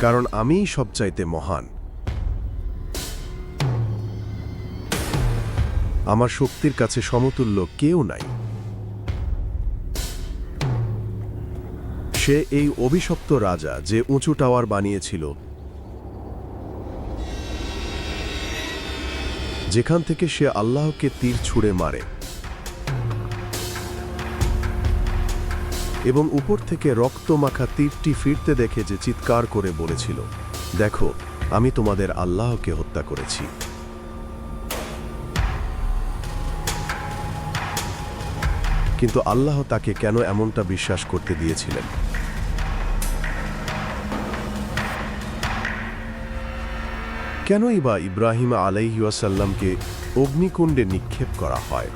কারণ আমিই সবচাইতে মহান। আমার শক্তির কাছে সমতুল্য কেউ নাই। সে এই অভিশপ্ত রাজা যে উঁচু টাওয়ার বানিয়েছিল, যেখান থেকে সে আল্লাহকে তীর ছুঁড়ে মারে। এবং উপর থেকে রক্তমাখা তীরটি ফিরতে দেখে যে চিৎকার করে বলেছিল, দেখো, আমি তোমাদের আল্লাহকে হত্যা করেছি। কিন্তু আল্লাহ তাকে কেন এমনটা বিশ্বাস করতে দিয়েছিলেন? কেনই বা ইব্রাহিম আলাইহাসাল্লামকে অগ্নিকুণ্ডে নিক্ষেপ করা হয়?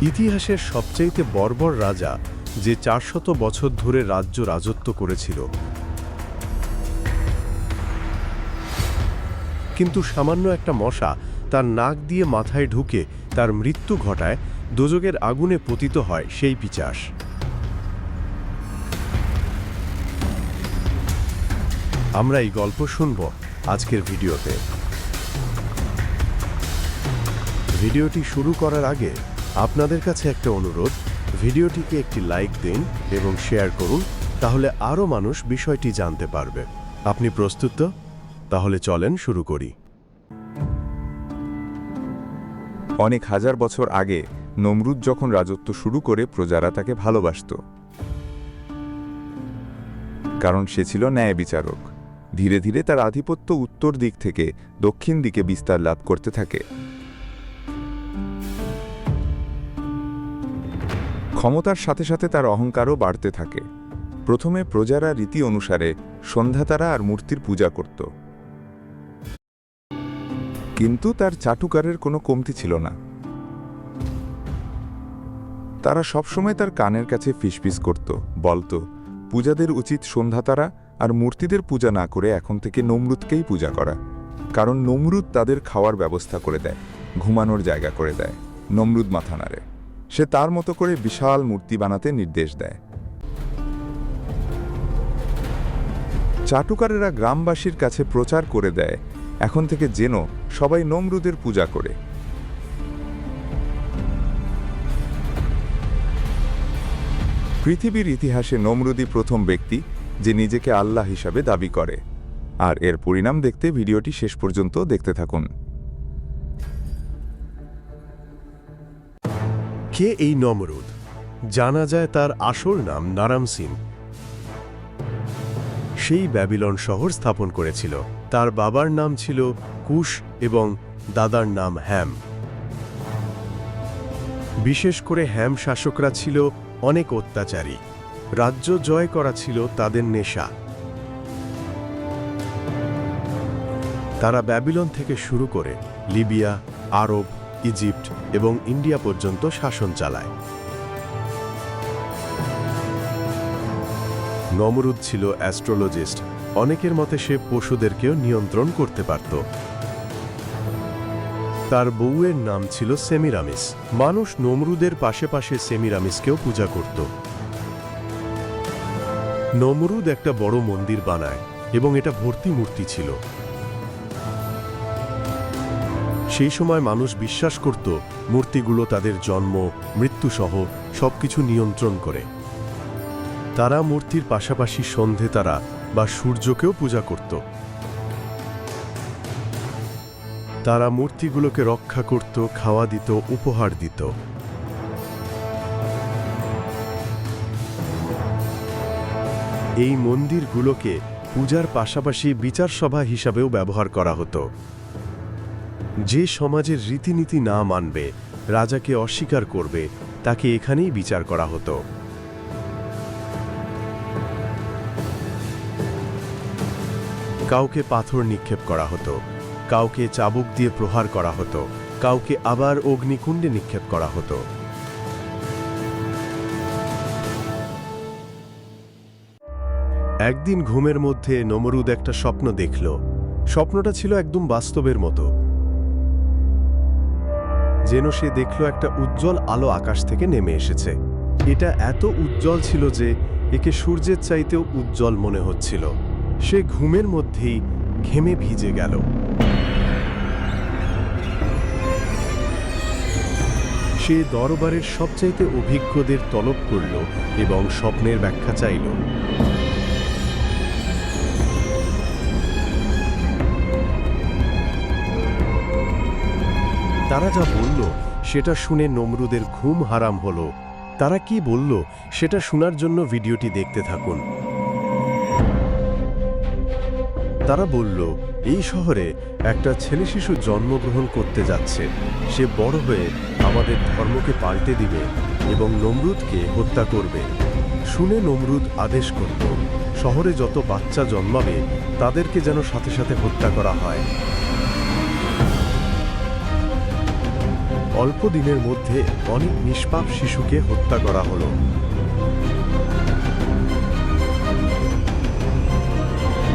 ইতিহাসের সবচাইতে বর্বর রাজা যে চারশত বছর ধরে রাজ্য রাজত্ব করেছিল। কিন্তু সামান্য একটা মশা তার নাক দিয়ে মাথায় ঢুকে তার মৃত্যু ঘটায় দোজকের আগুনে পতিত হয় সেই পিচাস। আমরা এই গল্প শুনব আজকের ভিডিওতে। ভিডিওটি শুরু করার আগে আপনাদের কাছে একটা অনুরোধ, ভিডিওটিকে একটি লাইক দিন এবং শেয়ার করুন, তাহলে আরও মানুষ বিষয়টি জানতে পারবে। আপনি প্রস্তুত তো? তাহলে চলেন শুরু করি। অনেক হাজার বছর আগে, নমরুদ যখন রাজত্ব শুরু করে, প্রজারা তাকে ভালোবাসত। কারণ সে ছিল ন্যায় বিচারক। ধীরে ধীরে তার আধিপত্য উত্তর দিক থেকে দক্ষিণ দিকে বিস্তার লাভ করতে থাকে। ক্ষমতার সাথে সাথে তার অহংকারও বাড়তে থাকে। প্রথমে প্রজারা রীতি অনুসারে সন্ধ্যাতারা আর মূর্তির পূজা করত। কিন্তু তার চাটুকারের কোনো কমতি ছিল না। তারা সবসময় তার কানের কাছে ফিসফিস করত, বলতো, পূজাদের উচিত সন্ধ্যাতারা আর মূর্তিদের পূজা না করে এখন থেকে নমরুদকেই পূজা করা। কারণ নমরুদ তাদের খাওয়ার ব্যবস্থা করে দেয়, ঘুমানোর জায়গা করে দেয়, নমরুদ মাথা নাড়ে সে তার মতো করে বিশাল মূর্তি বানাতে নির্দেশ দেয়। চাটুকারেরা গ্রামবাসীর কাছে প্রচার করে দেয়, এখন থেকে যেন সবাই নমরুদের পূজা করে। পৃথিবীর ইতিহাসে নমরুদি প্রথম ব্যক্তি যে নিজেকে আল্লাহ হিসাবে দাবি করে। আর এর পরিণাম দেখতে ভিডিওটি শেষ পর্যন্ত দেখতে থাকুন। কে এই নমরুদ? জানা যায় তার আসল নাম নারাম নারামসিন সেই ব্যাবিলন শহর স্থাপন করেছিল। তার বাবার নাম ছিল কুশ এবং দাদার নাম হ্যাম। বিশেষ করে হ্যাম শাসকরা ছিল অনেক অত্যাচারী। রাজ্য জয় করা ছিল তাদের নেশা। তারা ব্যাবিলন থেকে শুরু করে লিবিয়া, আরব ইজিপ্ট এবং ইন্ডিয়া পর্যন্ত শাসন চালায়। নমরুদ ছিল অ্যাস্ট্রোলজিস্ট। অনেকের মতে সে পশুদেরকেও নিয়ন্ত্রণ করতে পারত। তার বউয়ের নাম ছিল সেমিরামিস। মানুষ নমরুদের পাশে পাশে সেমিরামিসকেও পূজা করত। নমরুদ একটা বড় মন্দির বানায় এবং এটা ভর্তি মূর্তি ছিল। সেই সময় মানুষ বিশ্বাস করত, মূর্তিগুলো তাদের জন্ম, মৃত্যুসহ সবকিছু নিয়ন্ত্রণ করে। তারা মূর্তির পাশাপাশি সন্ধে তারা বা সূর্যকেও পূজা করত। তারা মূর্তিগুলোকে রক্ষা করত, খাওয়া দিত, উপহার দিত। এই মন্দিরগুলোকে পূজার পাশাপাশি বিচার সভা হিসাবেও ব্যবহার করা হতো। যে সমাজের রীতিনীতি না মানবে, রাজাকে অস্বীকার করবে, তাকে এখানেই বিচার করা হতো। কাউকে পাথর নিক্ষেপ করা হতো, কাউকে চাবুক দিয়ে প্রহার করা হতো, কাউকে আবার অগ্নিকুণ্ডে নিক্ষেপ করা হতো। একদিন ঘুমের মধ্যে নমরুদ একটা স্বপ্ন দেখল। স্বপ্নটা ছিল একদম বাস্তবের মতো। যেন সে দেখল একটা উজ্জ্বল আলো আকাশ থেকে নেমে এসেছে। এটা এত উজ্জ্বল ছিল যে একে সূর্যের চাইতেও উজ্জ্বল মনে হচ্ছিল। সে ঘুমের মধ্যেই ঘেমে ভিজে গেল। সে দরবারের সবচাইতে অভিজ্ঞদের তলব করল এবং স্বপ্নের ব্যাখ্যা চাইল। তারা যা বলল, সেটা শুনে নমরুদের ঘুম হারাম হলো। তারা কি বলল, সেটা শোনার জন্য ভিডিওটি দেখতে থাকুন। তারা বলল, এই শহরে একটা ছেলে শিশু জন্মগ্রহণ করতে যাচ্ছে। সে বড় হয়ে আমাদের ধর্মকে পাল্টে দিবে এবং নমরুদকে হত্যা করবে। শুনে নমরুদ আদেশ করত শহরে যত বাচ্চা জন্মাবে, তাদেরকে যেন সাথে সাথে হত্যা করা হয়। অল্প দিনের মধ্যে অনেক নিষ্পাপ শিশুকে হত্যা করা হলো।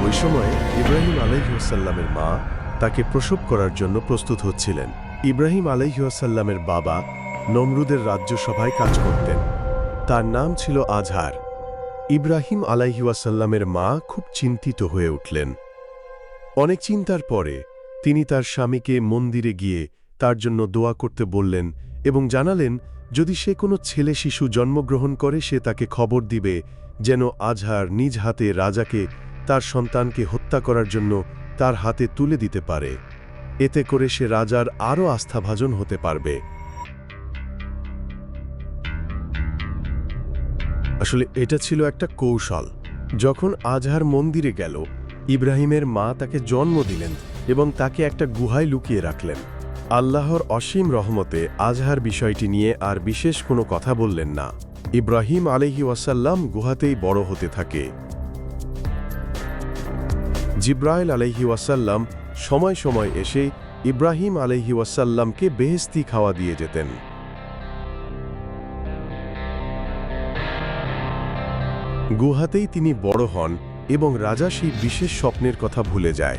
ওই সময় ইব্রাহিম আলাইসাল্লামের মা তাকে প্রসব করার জন্য প্রস্তুত হচ্ছিলেন। ইব্রাহিম আলাইসাল্লামের বাবা নমরুদের রাজ্যসভায় কাজ করতেন। তার নাম ছিল আজহার। ইব্রাহিম আলাইহাসাল্লামের মা খুব চিন্তিত হয়ে উঠলেন। অনেক চিন্তার পরে তিনি তার স্বামীকে মন্দিরে গিয়ে তার জন্য দোয়া করতে বললেন এবং জানালেন, যদি সে কোনো ছেলে শিশু জন্মগ্রহণ করে, সে তাকে খবর দিবে যেন আজহার নিজ হাতে রাজাকে, তার সন্তানকে হত্যা করার জন্য তার হাতে তুলে দিতে পারে। এতে করে সে রাজার আরও আস্থাভাজন হতে পারবে। আসলে এটা ছিল একটা কৌশল। যখন আজহার মন্দিরে গেল, ইব্রাহিমের মা তাকে জন্ম দিলেন এবং তাকে একটা গুহায় লুকিয়ে রাখলেন। আল্লাহর অসীম রহমতে আজহার বিষয়টি নিয়ে আর বিশেষ কোনো কথা বললেন না। ইব্রাহিম আলহি ওয়াসাল্লাম গুহাতেই বড় হতে থাকে। জিব্রাইল আলহি ওয়াসাল্লাম সময় সময় এসে ইব্রাহিম আলহি ওয়াসাল্লামকে বেহেস্তি খাওয়া দিয়ে যেতেন। গুহাতেই তিনি বড় হন এবং রাজা সেই বিশেষ স্বপ্নের কথা ভুলে যায়।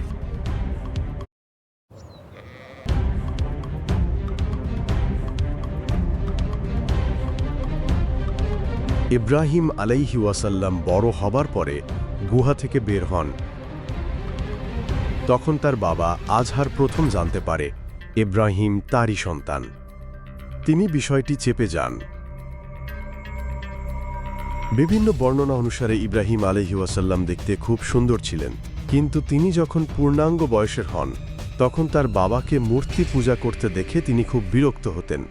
ইব্রাহিম আলাইহি ওয়াসাল্লাম বড় হবার পরে গুহা থেকে বের হন। তখন তার বাবা আজহার প্রথম জানতে পারে ইব্রাহিম তারই সন্তান। তিনি বিষয়টি চেপে যান। বিভিন্ন বর্ণনা অনুসারে ইব্রাহিম আলহিউসাল্লাম দেখতে খুব সুন্দর ছিলেন। কিন্তু তিনি যখন পূর্ণাঙ্গ বয়সের হন, তখন তার বাবাকে মূর্তি পূজা করতে দেখে তিনি খুব বিরক্ত হতেন।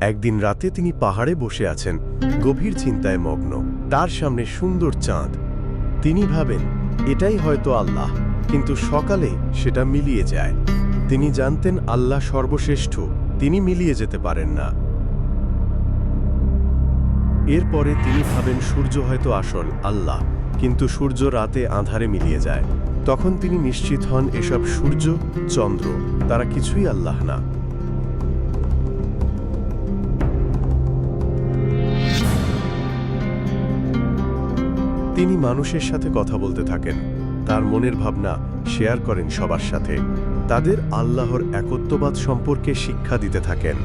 একদিন রাতে তিনি পাহাড়ে বসে আছেন, গভীর চিন্তায় মগ্ন। তার সামনে সুন্দর চাঁদ। তিনি ভাবেন, এটাই হয়তো আল্লাহ, কিন্তু সকালে সেটা মিলিয়ে যায়। তিনি জানতেন আল্লাহ সর্বশ্রেষ্ঠ, তিনি মিলিয়ে যেতে পারেন না। এরপরে তিনি ভাবেন, সূর্য হয়তো আসল, আল্লাহ, কিন্তু সূর্য রাতে আধারে মিলিয়ে যায়। তখন তিনি নিশ্চিত হন, এসব সূর্য, চন্দ্র, তারা কিছুই আল্লাহ না। তিনি মানুষের সাথে কথা বলতে থাকেন। তার মনের ভাবনা শেয়ার করেন সবার সাথে। তাদের আল্লাহর একত্ববাদ সম্পর্কে শিক্ষা দিতে থাকেন।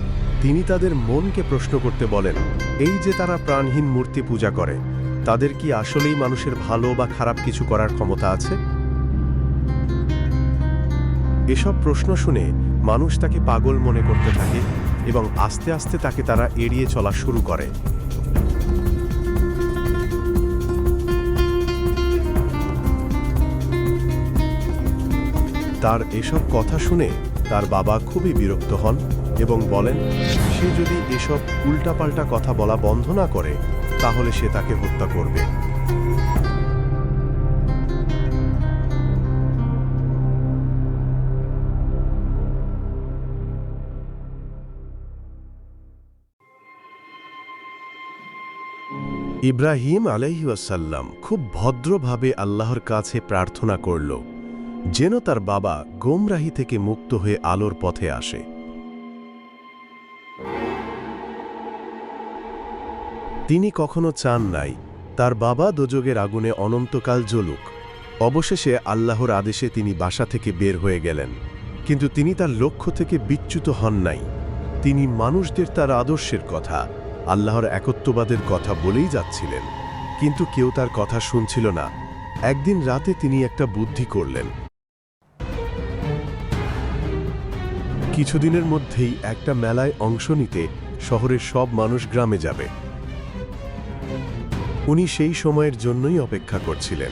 তিনি তাদের মনকে প্রশ্ন করতে বলেন, এই যে তারা প্রাণহীন মূর্তি পূজা করে, তাদের কি আসলেই মানুষের ভালো বা খারাপ কিছু করার ক্ষমতা আছে? এসব প্রশ্ন শুনে মানুষ তাকে পাগল মনে করতে থাকে এবং আস্তে আস্তে তাকে তারা এড়িয়ে চলা শুরু করে। তার এসব কথা শুনে তার বাবা খুবই বিরক্ত হন এবং বলেন, সে যদি এসব উল্টাপাল্টা কথা বলা বন্ধ না করে, তাহলে সে তাকে হত্যা করবে। ইব্রাহিম আলাইহাসাল্লাম খুব ভদ্রভাবে আল্লাহর কাছে প্রার্থনা করল। যেন তার বাবা গোমরাহি থেকে মুক্ত হয়ে আলোর পথে আসে। তিনি কখনো চান নাই, তার বাবা দোজগের আগুনে অনন্তকাল জ্বলুক। অবশেষে আল্লাহর আদেশে তিনি বাসা থেকে বের হয়ে গেলেন। কিন্তু তিনি তার লক্ষ্য থেকে বিচ্যুত হন নাই। তিনি মানুষদের তার আদর্শের কথা, আল্লাহর একত্ববাদের কথা বলেই যাচ্ছিলেন। কিন্তু কেউ তার কথা শুনছিল না। একদিন রাতে তিনি একটা বুদ্ধি করলেন। কিছুদিনের মধ্যেই একটা মেলায় অংশ নিতে শহরের সব মানুষ গ্রামে যাবে। উনি সেই সময়ের জন্যই অপেক্ষা করছিলেন।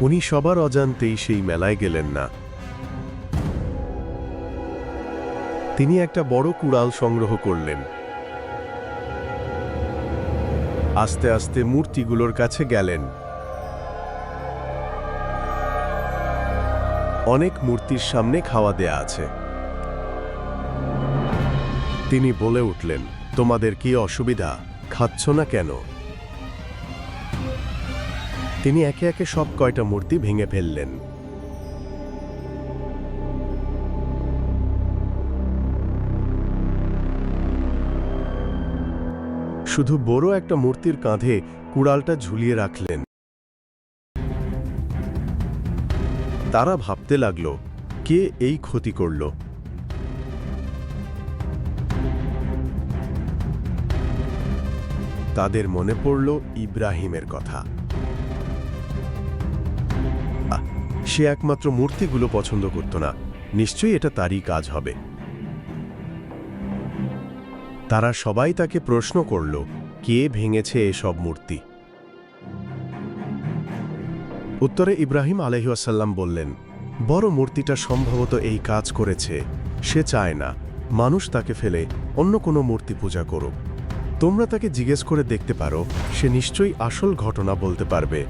উনি সবার অজান্তেই সেই মেলায় গেলেন না। তিনি একটা বড় কুড়াল সংগ্রহ করলেন। আস্তে আস্তে মূর্তিগুলোর কাছে গেলেন। অনেক মূর্তির সামনে খাওয়া দেয়া আছে। তিনি বলে উঠলেন, তোমাদের কি অসুবিধা? খাচ্ছ না কেন? তিনি একে একে সব কয়টা মূর্তি ভেঙে ফেললেন। শুধু বড় একটা মূর্তির কাঁধে কুড়ালটা ঝুলিয়ে রাখলেন। তারা ভাবতে লাগল, কে এই ক্ষতি করল। তাদের মনে পড়ল ইব্রাহিমের কথা। সে একমাত্র মূর্তিগুলো পছন্দ করত না। নিশ্চয়ই এটা তারই কাজ হবে। তারা সবাই তাকে প্রশ্ন করল, কে ভেঙেছে এসব মূর্তি? উত্তরে ইব্রাহিম আলহিউসাল্লাম বললেন, বড় মূর্তিটা সম্ভবত এই কাজ করেছে। সে চায় না। মানুষ তাকে ফেলে অন্য কোনো মূর্তি পূজা করুক। তোমরা তাকে জিজ্ঞেস করে দেখতে পারো। সে নিশ্চয়ই আসল ঘটনা বলতে পারবে।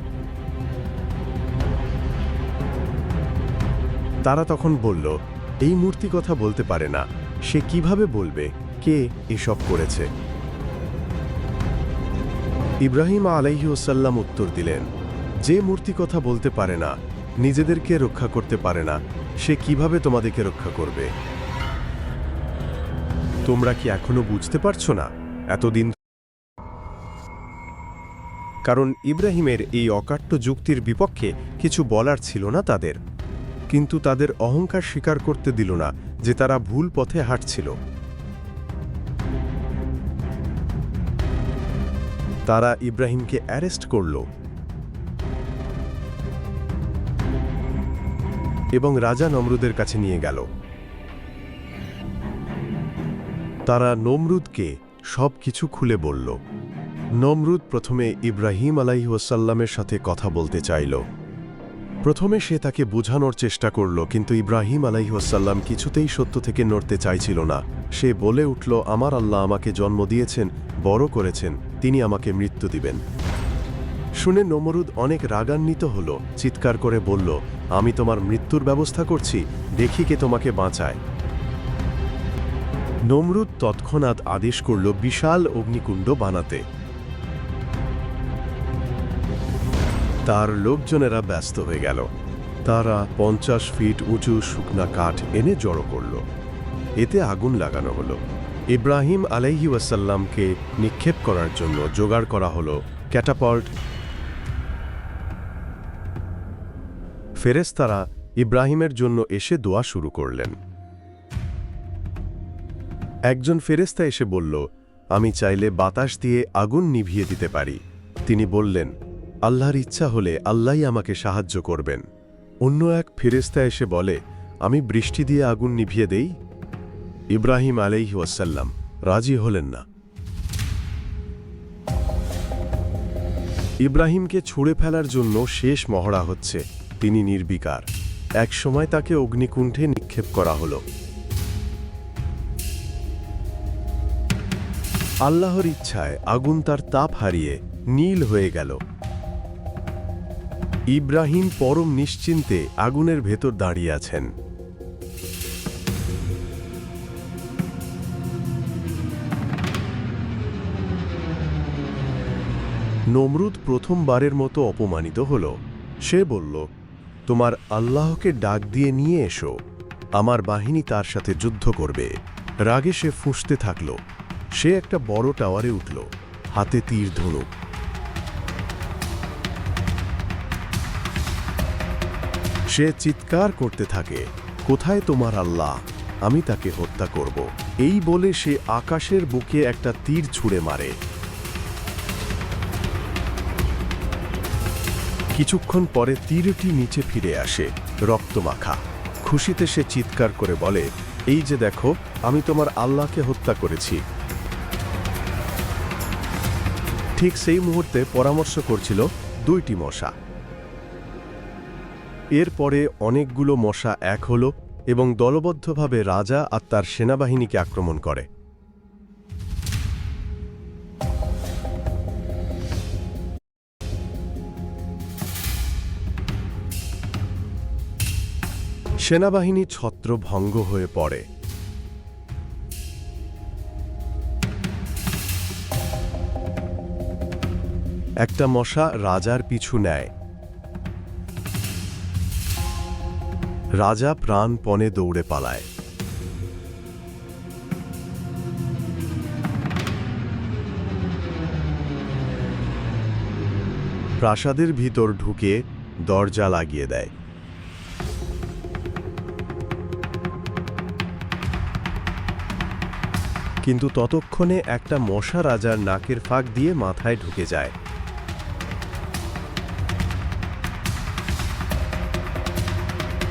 তারা তখন বলল, এই মূর্তি কথা বলতে পারে না। সে কীভাবে বলবে? কে এসব করেছে? ইব্রাহিম আলাইহিউসাল্লাম উত্তর দিলেন যে মূর্তি কথা বলতে পারে না, নিজেদেরকে রক্ষা করতে পারে না, সে কীভাবে তোমাদেরকে রক্ষা করবে? তোমরা কি এখনও বুঝতে পারছ না? এতদিন কারণ ইব্রাহিমের এই অকাট্য যুক্তির বিপক্ষে কিছু বলার ছিল না তাদের। কিন্তু তাদের অহংকার স্বীকার করতে দিল না যে তারা ভুল পথে হাঁটছিল। তারা ইব্রাহিমকে অ্যারেস্ট করল। এবং রাজা নমরুদের কাছে নিয়ে গেল। তারা নমরুদকে সব কিছু খুলে বলল। নমরুদ প্রথমে ইব্রাহিম আলাইহাসাল্লামের সাথে কথা বলতে চাইল। প্রথমে সে তাকে বোঝানোর চেষ্টা করল, কিন্তু ইব্রাহিম আলাইহাসাল্লাম কিছুতেই সত্য থেকে নড়তে চাইছিল না। সে বলে উঠল, আমার আল্লাহ আমাকে জন্ম দিয়েছেন, বড় করেছেন, তিনি আমাকে মৃত্যু দিবেন। শুনে নমরুদ অনেক রাগান্বিত হল, চিৎকার করে বলল, আমি তোমার মৃত্যুর ব্যবস্থা করছি, দেখি কে তোমাকে বাঁচায়। নমরুদ তৎক্ষণাৎ আদেশ করল বিশাল অগ্নিকুণ্ড বানাতে। তার লোকজনেরা ব্যস্ত হয়ে গেল। তারা পঞ্চাশ ফিট উঁচু শুকনা কাঠ এনে জড়ো করল। এতে আগুন লাগানো হলো। ইব্রাহিম আলাইহি ওয়াসাল্লামকে নিক্ষেপ করার জন্য জোগাড় করা হলো ক্যাটাপল্ট ফেরেস্তারা ইব্রাহিমের জন্য এসে দোয়া শুরু করলেন। একজন ফেরেস্তা এসে বলল, আমি চাইলে বাতাস দিয়ে আগুন নিভিয়ে দিতে পারি। তিনি বললেন, আল্লাহর ইচ্ছা হলে আল্লাহই আমাকে সাহায্য করবেন। অন্য এক ফেরেস্তা এসে বলে, আমি বৃষ্টি দিয়ে আগুন নিভিয়ে দেই? ইব্রাহিম আলাইহি ওয়াসাল্লাম রাজি হলেন না। ইব্রাহিমকে ছুঁড়ে ফেলার জন্য শেষ মহড়া হচ্ছে। তিনি নির্বিকার। একসময় তাকে অগ্নিকুণ্ঠে নিক্ষেপ করা হলো। আল্লাহর ইচ্ছায় আগুন তার তাপ হারিয়ে নীল হয়ে গেল। ইব্রাহিম পরম নিশ্চিন্তে আগুনের ভেতর দাঁড়িয়ে আছেন। নমরুদ প্রথমবারের মতো অপমানিত হল। সে বলল তোমার আল্লাহকে ডাক দিয়ে নিয়ে এসো। আমার বাহিনী তার সাথে যুদ্ধ করবে। রাগে সে ফুঁসতে থাকল। সে একটা বড় টাওয়ারে উঠল। হাতে তীর ধনুক সে চিৎকার করতে থাকে, কোথায় তোমার আল্লাহ? আমি তাকে হত্যা করব। এই বলে সে আকাশের বুকে একটা তীর ছুঁড়ে মারে। কিছুক্ষণ পরে তীরটি নিচে ফিরে আসে, রক্তমাখা। খুশিতে সে চিৎকার করে বলে, এই যে দেখো, আমি তোমার আল্লাহকে হত্যা করেছি। ঠিক সেই মুহূর্তে পরামর্শ করছিল দুইটি মশা। এরপরে অনেকগুলো মশা এক হল এবং দলবদ্ধভাবে রাজা আর তার সেনাবাহিনীকে আক্রমণ করে। সেনাবাহিনী ছত্রভঙ্গ হয়ে পড়ে। একটা মশা রাজার পিছু নেয়। রাজা প্রাণপণে দৌড়ে পালায়। প্রাসাদের ভিতর ঢুকে দরজা লাগিয়ে দেয়। কিন্তু ততক্ষণে একটা মশা রাজার নাকের ফাঁক দিয়ে মাথায় ঢুকে যায়।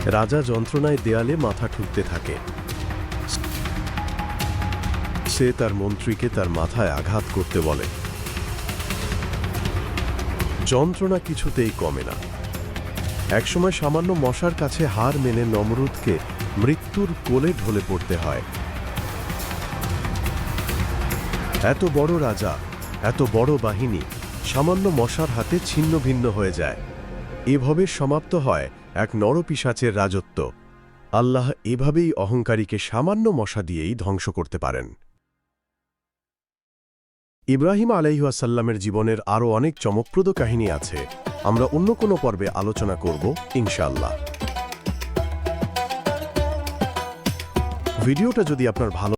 রাজা যন্ত্রণায় দেয়ালে মাথা ঠুকতে থাকে। সে তার মন্ত্রীকে তার মাথায় আঘাত করতে বলে। যন্ত্রণা কিছুতেই কমে না। একসময় সামান্য মশার কাছে হার মেনে নমরুদকে মৃত্যুর কোলে ঢলে পড়তে হয়। এত বড় রাজা, এত বড় বাহিনী, সামান্য মশার হাতে ছিন্ন ভিন্ন হয়ে যায়। এভাবে সমাপ্ত হয় এক নরপিসাচের রাজত্ব। আল্লাহ এভাবেই অহংকারীকে সামান্য মশা দিয়েই ধ্বংস করতে পারেন। ইব্রাহিম আলাইহাসাল্লামের জীবনের আরও অনেক চমকপ্রদ কাহিনী আছে। আমরা অন্য কোনো পর্বে আলোচনা করব, ইনশাআল্লাহ। ভিডিওটা যদি আপনার ভালো